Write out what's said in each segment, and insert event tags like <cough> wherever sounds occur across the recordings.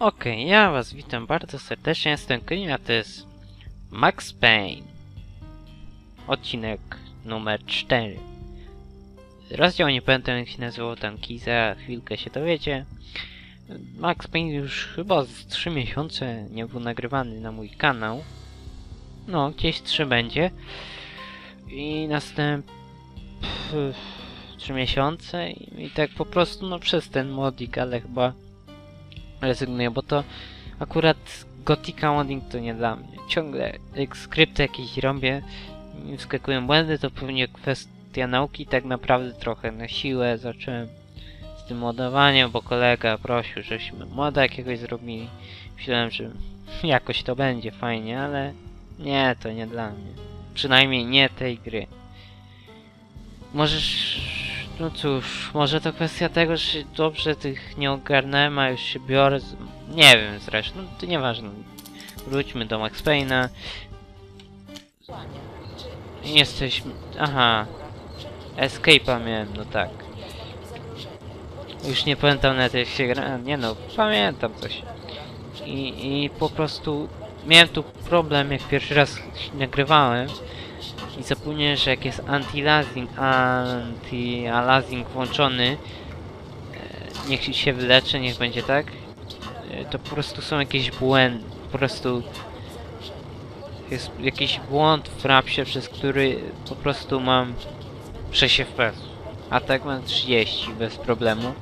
Okej, ja was witam bardzo serdecznie, jestem Klin, a to jest Max Payne. Odcinek numer 4. Rozdział nie pamiętam jak się nazywał tam za chwilkę się dowiecie. Max Payne już chyba z 3 miesiące nie był nagrywany na mój kanał. No, gdzieś 3 będzie. I następ... 3 miesiące i tak po prostu no przez ten modik, ale chyba rezygnuję, bo to akurat Gothica modding to nie dla mnie. Ciągle jak skrypty jakieś robię, mi wskakują błędy, to pewnie kwestia nauki tak naprawdę trochę na siłę zacząłem z tym modowaniem, bo kolega prosił, żeśmy moda jakiegoś zrobili. Myślałem, że <laughs> jakoś to będzie fajnie, ale nie, to nie dla mnie. Przynajmniej nie tej gry. Możesz... No cóż, może to kwestia tego, że dobrze tych nie ogarnąłem, a już się biorę z... Nie wiem zresztą, to nieważne. Wróćmy do Max Payne'a. Jesteśmy... Aha. Escape'a miałem, no tak. Już nie pamiętam nawet jak się gra... Nie no, pamiętam coś. I, I po prostu... Miałem tu problem, jak pierwszy raz nagrywałem. I zapomniałem, że jak jest anti-lazing, anti-lazing włączony, e, niech się wyleczy, niech będzie tak, e, to po prostu są jakieś błędy, po prostu jest jakiś błąd w frapsie, przez który po prostu mam 6 FPS, a tak mam 30 bez problemu.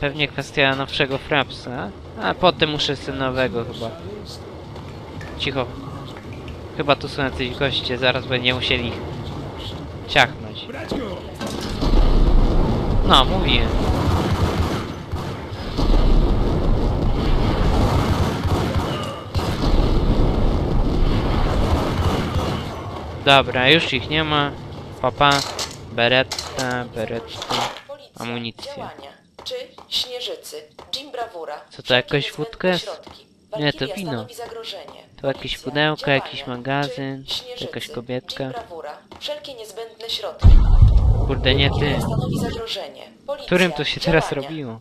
Pewnie kwestia nowszego frapsa, a potem muszę sobie nowego chyba. Cicho. Chyba tu są jacyś goście, zaraz będziemy musieli ich ciachnąć. No, mówiłem. Dobra, już ich nie ma. Papa, beretta, beretta. Amunicja. Działania. Czy śnieżycy? Jim Brawura. Co to, wódka jest? środki. Nie, to wino. To jakieś działania. jakiś magazyn, Czy śnieżycy? jakaś kobietka. Kurde, nie ty. Którym to się teraz robiło?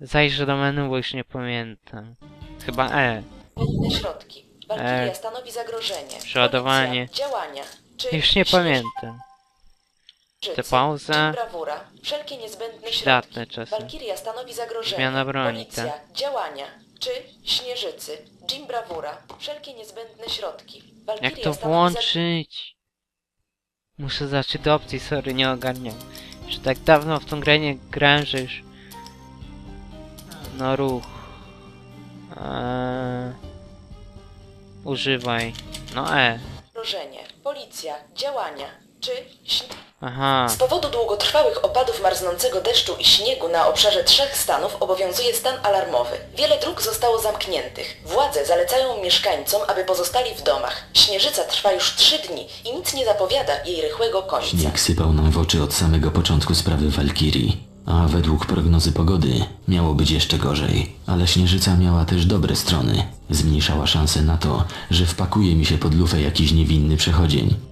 Zajrzę do menu, bo już nie pamiętam. Chyba E. środki. E. Przeładowanie. Już nie pamiętam. Pauza. Jim Brawura. Wszelkie niezbędne Przydatne środki. Walkiria stanowi zagrożenie. Zmiana broni, Policja, tak. działania. Czy śnieżycy? Jim Brawura. Wszelkie niezbędne środki. Walkiria Jak to stanowi włączyć? Muszę zacząć do opcji, sorry, nie ogarniam. Już tak dawno w tą grę nie grałem, że już... No ruch. Eee... Używaj. No E. Zagrożenie. Policja, działania. Czy. Aha. Z powodu długotrwałych opadów marznącego deszczu i śniegu na obszarze trzech stanów obowiązuje stan alarmowy. Wiele dróg zostało zamkniętych. Władze zalecają mieszkańcom, aby pozostali w domach. Śnieżyca trwa już trzy dni i nic nie zapowiada jej rychłego końca. Śnieg sypał nam w oczy od samego początku sprawy Walkirii. A według prognozy pogody miało być jeszcze gorzej. Ale Śnieżyca miała też dobre strony. Zmniejszała szanse na to, że wpakuje mi się pod lufę jakiś niewinny przechodzień.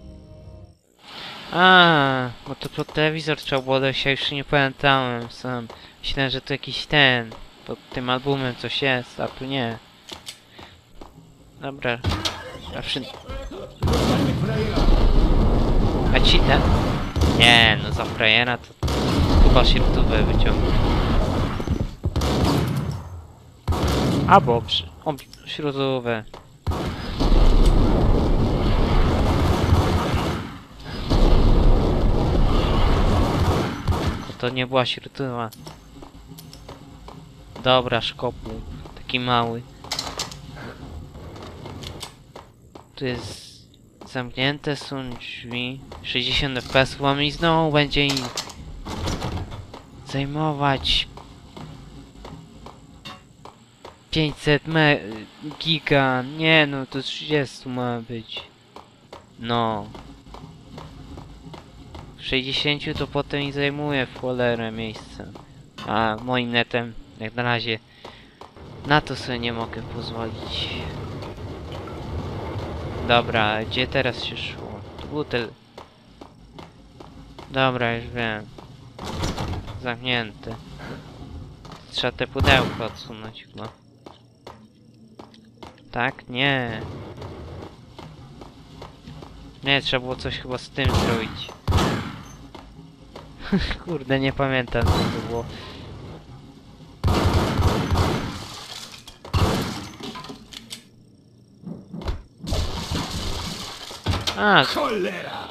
A, bo to pod telewizor trzeba było dojść, ja już nie pamiętałem sam. Myślałem, że to jakiś ten, pod tym albumem coś jest, a tu nie. Dobra. Przy... A ci ten? Nie, no za frajera to chyba śrutówę wyciągnę. Albo przy... O. To nie była śrutywa. Dobra, szkopu. Taki mały. Tu jest... Zamknięte są drzwi. 60 fps chyba i znowu będzie im... Zajmować... 500 me... giga. Nie no, to 30 ma być. No. W 60 to potem i zajmuje w cholerę miejsce. A moim netem, jak na razie, na to sobie nie mogę pozwolić. Dobra, gdzie teraz się szło? Tu był tel... Dobra, już wiem. zamknięte. Trzeba te pudełko odsunąć chyba. Tak? Nie. Nie, trzeba było coś chyba z tym zrobić. Kurde, nie pamiętam co to było. A, Cholera!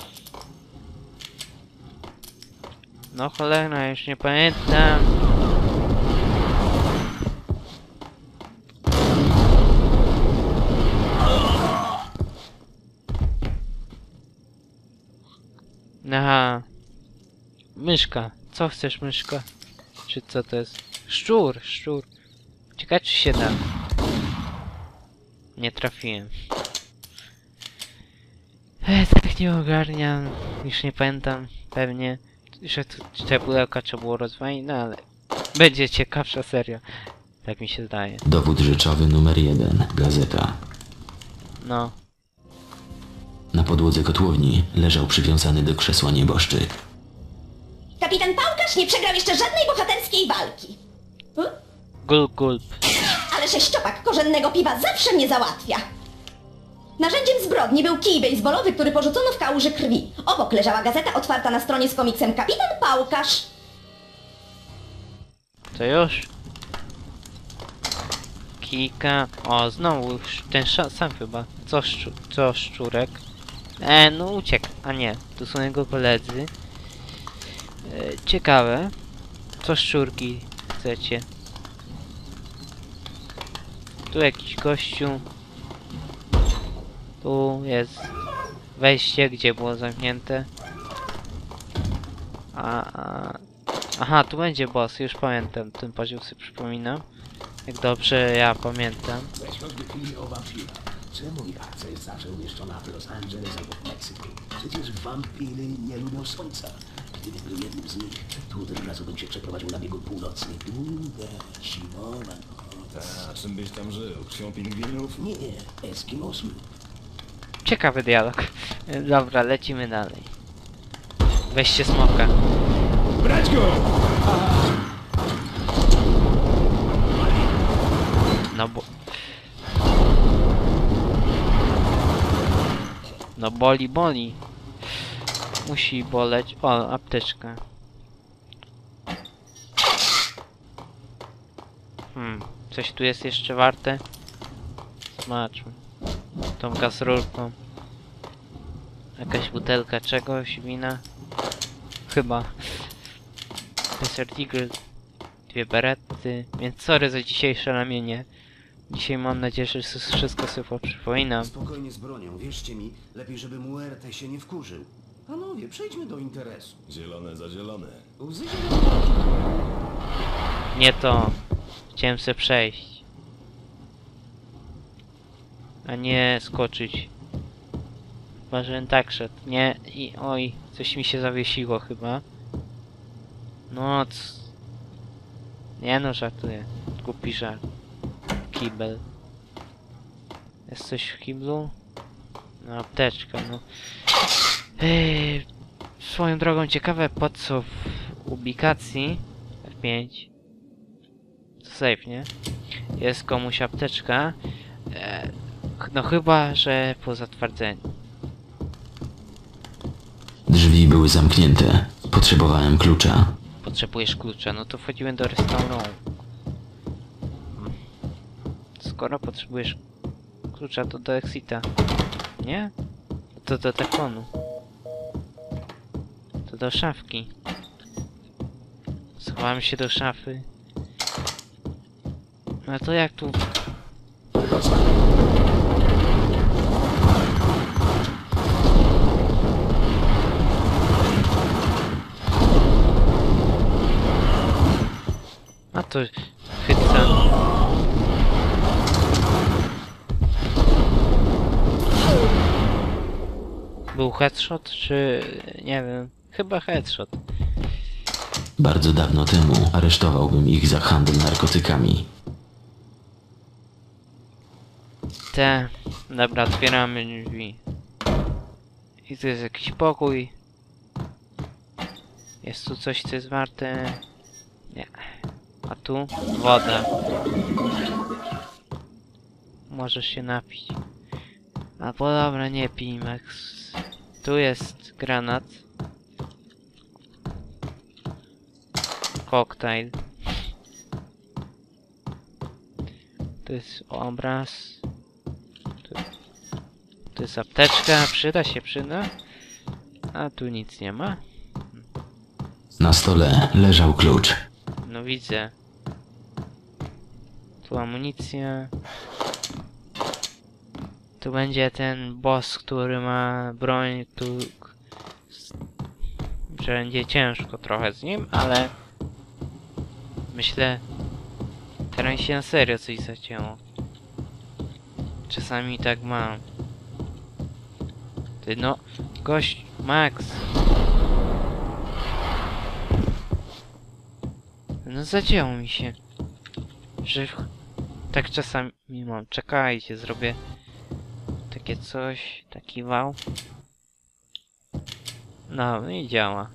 no cholera, już nie pamiętam. Aha. Myszka. Co chcesz, myszka? Czy co to jest? Szczur, szczur. Ciekawe, czy się da. Nie trafiłem. Ech, tak nie ogarniam. Już nie pamiętam. Pewnie, że t- te pudełka trzeba było rozwalić, no ale... Będzie ciekawsza seria. Tak mi się zdaje. Dowód rzeczowy numer jeden. Gazeta. No. Na podłodze kotłowni leżał przywiązany do krzesła nieboszczyk. Kapitan Pałkarz nie przegrał jeszcze żadnej bohaterskiej walki. Hm? Gulp, gulp. Ale sześciopak korzennego piwa zawsze mnie załatwia. Narzędziem zbrodni był kij bejsbolowy, który porzucono w kałuży krwi. Obok leżała gazeta otwarta na stronie z komiksem Kapitan Pałkarz. To już? Kika. O, znowu ten sam chyba. Co, szczu co szczurek? E, no uciekł. A nie, tu są jego koledzy. E, ciekawe. Co szczurki chcecie? Tu jakiś gościu. Tu jest wejście, gdzie było zamknięte. A, a Aha, tu będzie boss, już pamiętam, ten poziom sobie przypominam. Jak dobrze ja pamiętam. Weź. Czemu akcja jest zawsze umieszczona w Los Angeles albo w Meksyku? Przecież wampiry nie lubią słońca. Gdybym był jednym z nich, to od razu bym się przeprowadził na biegun północny. Długa, zimowa noc. A czym byś tam żył? Krwią pingwinów? Nie, Eskimosów. Ciekawy dialog. <laughs> Dobra, lecimy dalej. Weźcie smoka. Brać go! No bo... No boli, boli. Musi boleć. O, apteczka. Hmm, coś tu jest jeszcze warte? Zobaczmy. Tą kasrulką. Jakaś butelka czegoś, wina? Chyba. Desert Eagle. Dwie berety. Więc sorry za dzisiejsze ramienie. Dzisiaj mam nadzieję, że wszystko sobie przypominam. Spokojnie z bronią, wierzcie mi, lepiej żeby Muerte się nie wkurzył. Panowie, przejdźmy do interesu. Zielone za zielone. Łzy Nie to. Chciałem sobie przejść. A nie skoczyć. Chyba, że tak szedł. Nie, i oj, coś mi się zawiesiło chyba. No, c... Nie no, żartuję. Głupi żart. Kibel. Jest coś w kiblu? No, apteczka, no. Ej, swoją drogą ciekawe po co w ubikacji F5 to safe, nie? Jest komuś apteczka. E, no chyba, że po zatwardzeniu. Drzwi były zamknięte. Potrzebowałem klucza. Potrzebujesz klucza, no to wchodzimy do restauranu. Skoro potrzebujesz klucza, to do Exita. Nie? To do telefonu. Do szafki. Schowałem się do szafy. No to jak tu... A to chyca. Był headshot, czy... nie wiem. Chyba headshot. Bardzo dawno temu aresztowałbym ich za handel narkotykami. Te... Dobra, otwieramy drzwi. I tu jest jakiś pokój. Jest tu coś, co jest warte... Nie. A tu woda. Możesz się napić. Albo dobra, nie pij, Max. Tu jest granat. Koktajl. To jest obraz. Tu, tu jest apteczka, przyda się, przyda. A tu nic nie ma. Na stole leżał klucz. No widzę. Tu amunicja. Tu będzie ten boss, który ma broń, tu... Będzie ciężko trochę z nim, ale... Myślę... Teraz się na serio coś zacięło. Czasami tak mam. Ty no... Gość... Max... No zadziało mi się. Że tak czasami mam. Czekajcie, zrobię takie coś, taki wał. No i działa.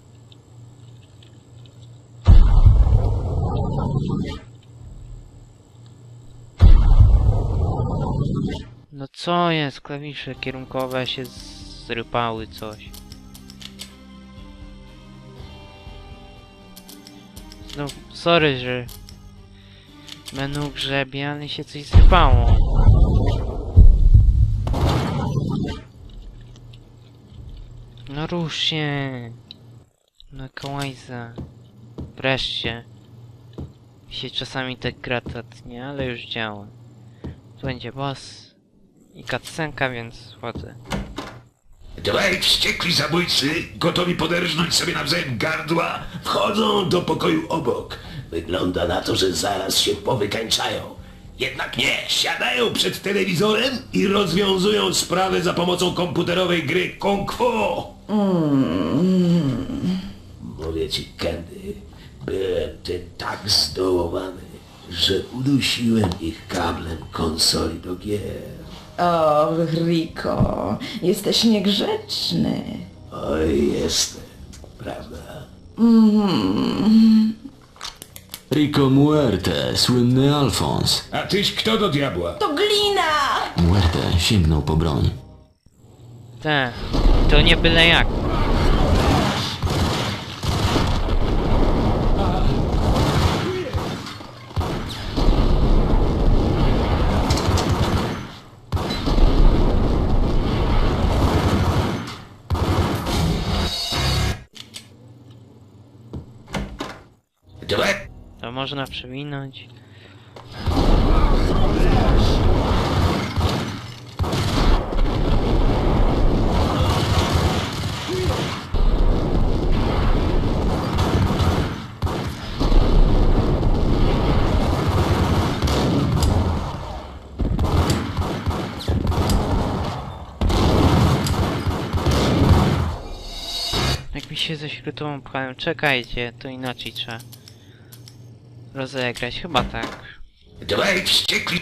No co jest? Klawisze kierunkowe się zrypały coś. No, sorry, że menu grzebie, ale się coś zrypało. No rusz się. No kałajza. Wreszcie. Się czasami tak gra tatnie, ale już działa. Tu będzie boss i cutscenka, więc wchodzę. Dwaj wściekli zabójcy, gotowi poderżnąć sobie nawzajem gardła, wchodzą do pokoju obok. Wygląda na to, że zaraz się powykańczają. Jednak nie, siadają przed telewizorem i rozwiązują sprawę za pomocą komputerowej gry Kung Fu. Mówię ci, Candy, byłem ty tak zdołowany, że udusiłem ich kablem konsoli do gier. O, Rico, jesteś niegrzeczny. Oj, jestem, prawda? Rico Muerte, słynny Alfons. A tyś kto do diabła? To glina! Muerte sięgnął po broń. Te, to nie byle jak. Można przewinąć. Jak mi się ze śrutową pchają, czekajcie, to inaczej trzeba rozegrać, chyba tak. Wściekli...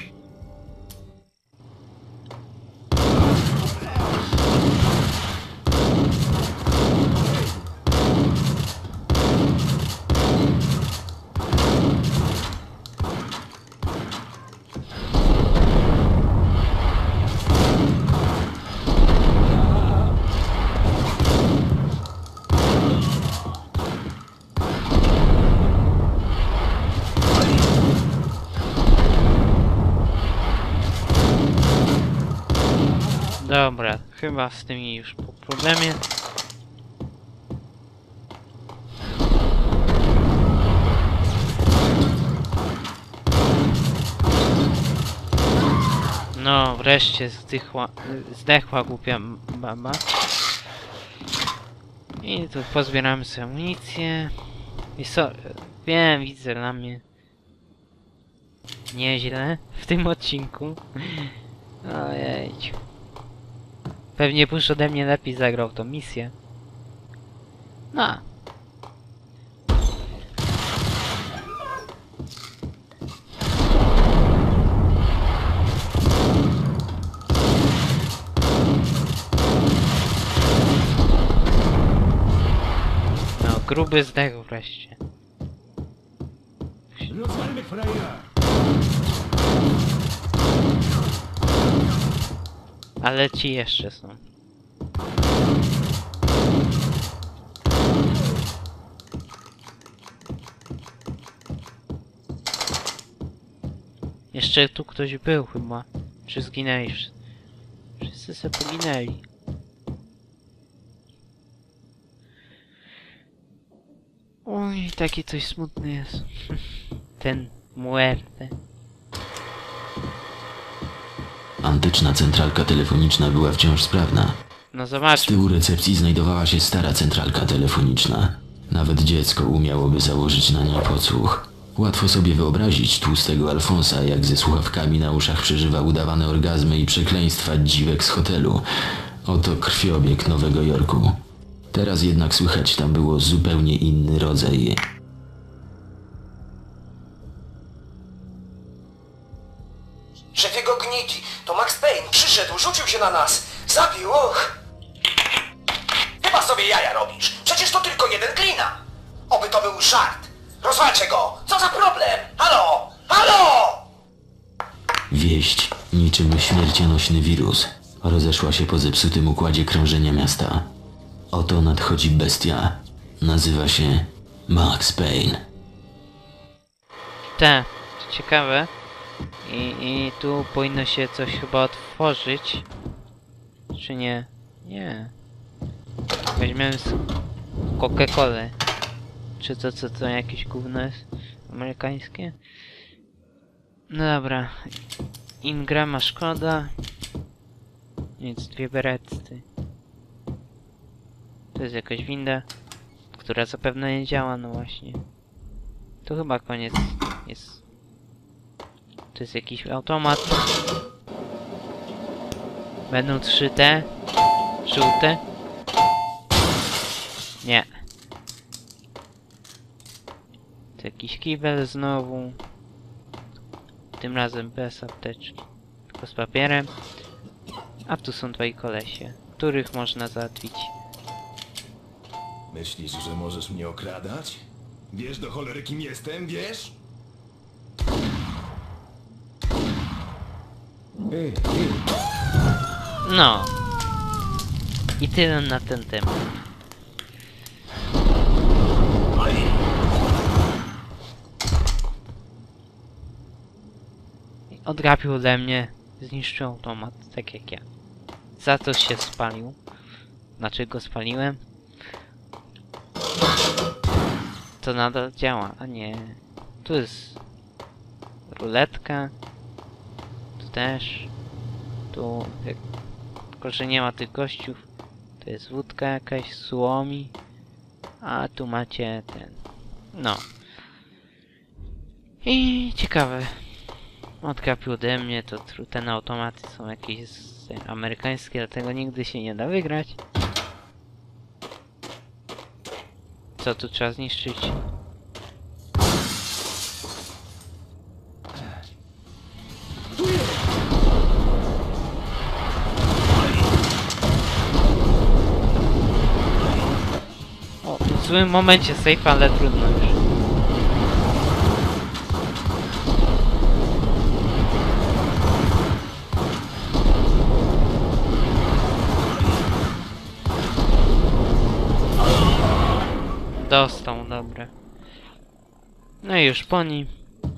Dobra, chyba z tymi już po problemie. No, wreszcie zdychła, zdechła głupia baba. I tu pozbieramy sobie amunicję. I so, wiem, widzę dla mnie nieźle w tym odcinku. <laughs> Ojej. Pewnie Push ode mnie lepiej zagrał w tą misję. No. No, gruby zdechł wreszcie. Frajera! Ale ci jeszcze są. Jeszcze tu ktoś był chyba. Czy zginęli? Wszy- Wszyscy se poginęli. Oj, taki coś smutny jest. <laughs> Ten muerte. Antyczna centralka telefoniczna była wciąż sprawna. No Z tyłu recepcji znajdowała się stara centralka telefoniczna. Nawet dziecko umiałoby założyć na niej podsłuch. Łatwo sobie wyobrazić tłustego Alfonsa, jak ze słuchawkami na uszach przeżywa udawane orgazmy i przekleństwa dziwek z hotelu. Oto krwiobieg Nowego Jorku. Teraz jednak słychać tam było zupełnie inny rodzaj. Rzucił się na nas. Zabił, och. Chyba sobie jaja robisz. Przecież to tylko jeden glina. Oby to był żart. Rozwalcie go. Co za problem? Halo? Halo? Wieść, niczym śmiercionośny wirus, rozeszła się po zepsutym układzie krążenia miasta. Oto nadchodzi bestia. Nazywa się Max Payne. Te, to ciekawe. I, I tu powinno się coś chyba otworzyć. Czy nie? Nie. Weźmiemy Coca-Colę. Czy to co to jakieś gówno jest? Amerykańskie? No dobra. Ingrama szkoda. Nic, dwie berety. To jest jakaś winda, która zapewne nie działa, no właśnie. To chyba koniec jest. To jest jakiś automat. Będą trzy te. Żółte. Nie. To jakiś kibel znowu. Tym razem bez apteczki. Tylko z papierem. A tu są twoi kolesie, których można załatwić. Myślisz, że możesz mnie okradać? Wiesz do cholery kim jestem, wiesz? Ej, ej, No. I tyle na ten temat. Odgapił ode mnie, zniszczył automat, tak jak ja. Za to się spalił. Znaczy go spaliłem. To nadal działa, a nie. Tu jest ruletka. Też. Tu tylko, że nie ma tych gościów. To jest wódka jakaś, słomi. A tu macie ten. No. I ciekawe. Odgapił ode mnie, to ten automaty są jakieś amerykańskie, dlatego nigdy się nie da wygrać. Co tu trzeba zniszczyć? Złym momencie safe, ale trudno już. Dostał, dobra. No i już po nim.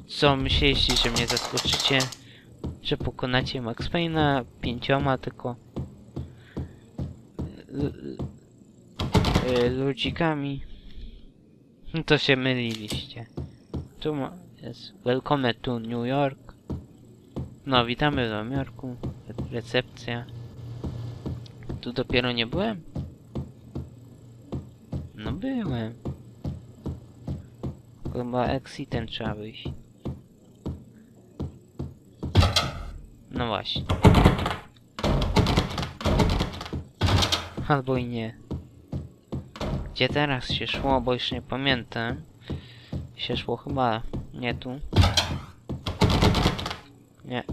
Co myśleliście, że mnie zaskoczycie? Że pokonacie Max Payne'a pięcioma tylko y, ludzikami. No to się myliliście. Tu ma, jest Welcome to New York. No, witamy w Nowym Jorku. Re- Recepcja. Tu dopiero nie byłem? No byłem. Chyba exitem trzeba wyjść. No właśnie. Albo i nie. Gdzie teraz się szło, bo już nie pamiętam. Się szło chyba nie tu. Nie.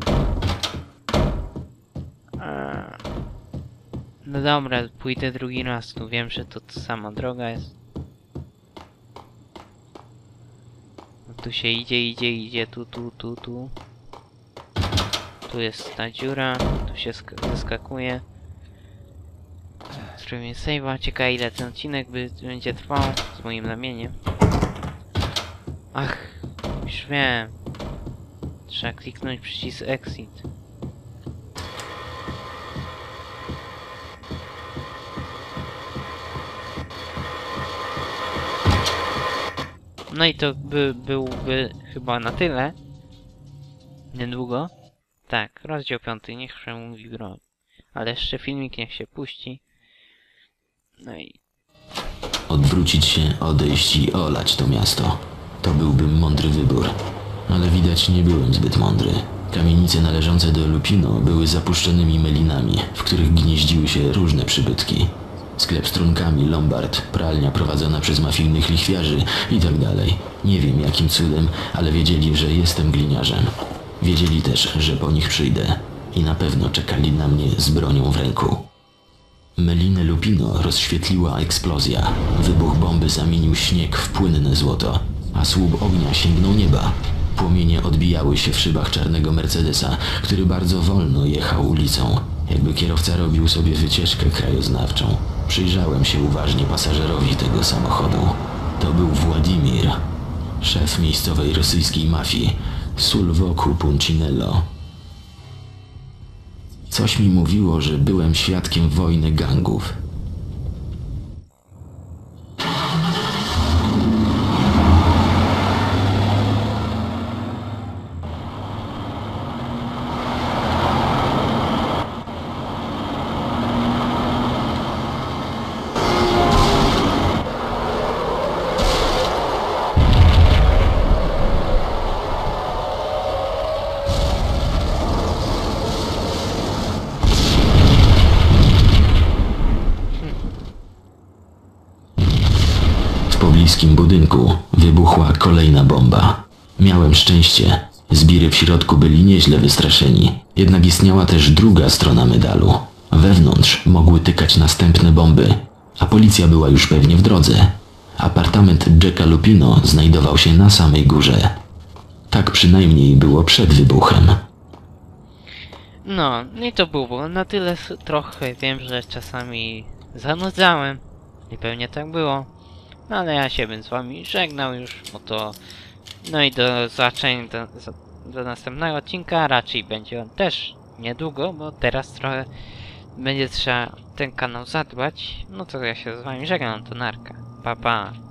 Eee. No dobra, pójdę drugi raz tu. Wiem, że to ta sama droga jest. No Tu się idzie, idzie, idzie, tu, tu, tu, tu. Tu jest ta dziura, tu się sk- zeskakuje. Zrobimy save'a, ciekawe ile ten odcinek by, będzie trwał z moim ramieniem. Ach, już wiem. Trzeba kliknąć przycisk exit. No i to by, byłby chyba na tyle. Niedługo. Tak, rozdział piąty, niech przemówi broń. Ale jeszcze filmik niech się puści. No i Odwrócić się, odejść i olać to miasto. To byłby mądry wybór. Ale widać nie byłem zbyt mądry. Kamienice należące do Lupino były zapuszczonymi melinami, w których gnieździły się różne przybytki. Sklep z trunkami, lombard, pralnia prowadzona przez mafijnych lichwiarzy i tak dalej. Nie wiem jakim cudem, ale wiedzieli, że jestem gliniarzem. Wiedzieli też, że po nich przyjdę. I na pewno czekali na mnie z bronią w ręku. Melinę Lupino rozświetliła eksplozja. Wybuch bomby zamienił śnieg w płynne złoto, a słup ognia sięgnął nieba. Płomienie odbijały się w szybach czarnego Mercedesa, który bardzo wolno jechał ulicą, jakby kierowca robił sobie wycieczkę krajoznawczą. Przyjrzałem się uważnie pasażerowi tego samochodu. To był Władimir, szef miejscowej rosyjskiej mafii, sól wokół Puncinello. Coś mi mówiło, że byłem świadkiem wojny gangów. W pobliskim budynku wybuchła kolejna bomba. Miałem szczęście. Zbiry w środku byli nieźle wystraszeni. Jednak istniała też druga strona medalu. Wewnątrz mogły tykać następne bomby, a policja była już pewnie w drodze. Apartament Jacka Lupino znajdował się na samej górze. Tak przynajmniej było przed wybuchem. No, i to było na tyle trochę. Wiem, że czasami zanudzałem. I pewnie tak było. No ale ja się bym z wami żegnał już, bo to... No i do zobaczenia do, do następnego odcinka. Raczej będzie on też niedługo, bo teraz trochę będzie trzeba ten kanał zadbać. No to ja się z wami żegnam, to narka. Pa pa.